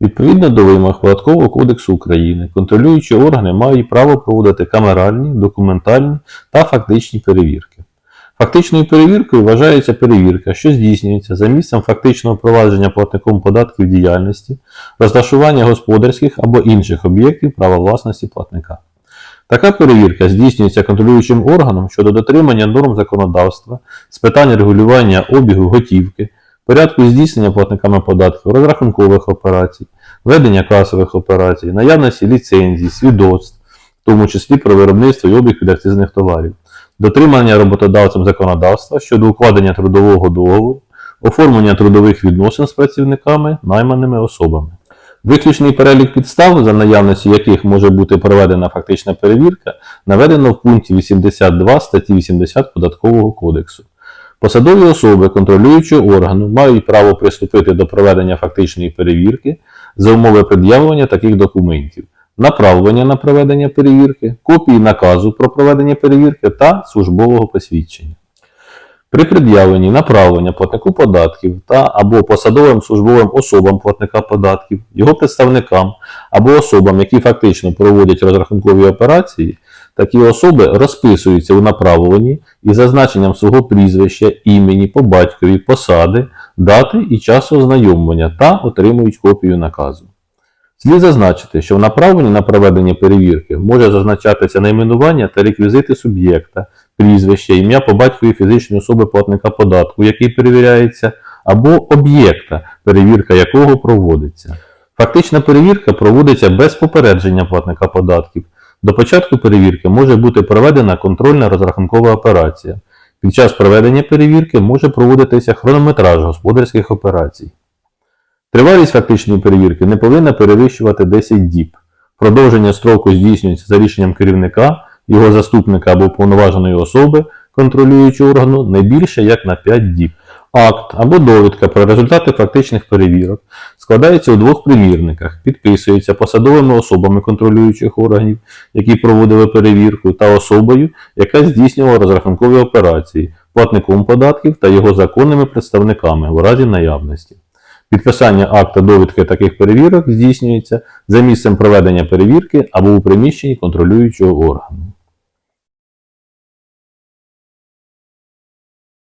Відповідно до вимог Податкового кодексу України, контролюючі органи мають право проводити камеральні, документальні та фактичні перевірки. Фактичною перевіркою вважається перевірка, що здійснюється за місцем фактичного провадження платником податків діяльності, розташування господарських або інших об'єктів права власності платника. Така перевірка здійснюється контролюючим органом щодо дотримання норм законодавства з питань регулювання обігу готівки, порядку здійснення платниками податків, розрахункових операцій, ведення касових операцій, наявності ліцензій, свідоцтв, в тому числі про виробництво і обіг підакцизних товарів, дотримання роботодавцем законодавства щодо укладення трудового договору, оформлення трудових відносин з працівниками, найманими особами. Виключний перелік підстав, за наявності яких може бути проведена фактична перевірка, наведено в пункті 82 статті 80 Податкового кодексу. Посадові особи контролюючого органу мають право приступити до проведення фактичної перевірки за умови пред'явлення таких документів, направлення на проведення перевірки, копії наказу про проведення перевірки та службового посвідчення. При пред'явленні направлення платнику податків та або посадовим службовим особам платника податків, його представникам або особам, які фактично проводять розрахункові операції, такі особи розписуються у направленні із зазначенням свого прізвища, імені, по батькові, посади, дати і часу ознайомлення та отримують копію наказу. Слід зазначити, що в направленні на проведення перевірки може зазначатися найменування та реквізити суб'єкта, прізвище, ім'я по батькові фізичної особи платника податку, який перевіряється, або об'єкта, перевірка якого проводиться. Фактична перевірка проводиться без попередження платника податків. До початку перевірки може бути проведена контрольна розрахункова операція. Під час проведення перевірки може проводитися хронометраж господарських операцій. Тривалість фактичної перевірки не повинна перевищувати 10 діб. Продовження строку здійснюється за рішенням керівника, його заступника або повноваженої особи, контролюючого органу, не більше як на 5 діб. Акт або довідка про результати фактичних перевірок складається у двох примірниках, підписується посадовими особами контролюючих органів, які проводили перевірку, та особою, яка здійснювала розрахункові операції, платником податків та його законними представниками у разі наявності. Підписання акта довідки таких перевірок здійснюється за місцем проведення перевірки або у приміщенні контролюючого органу.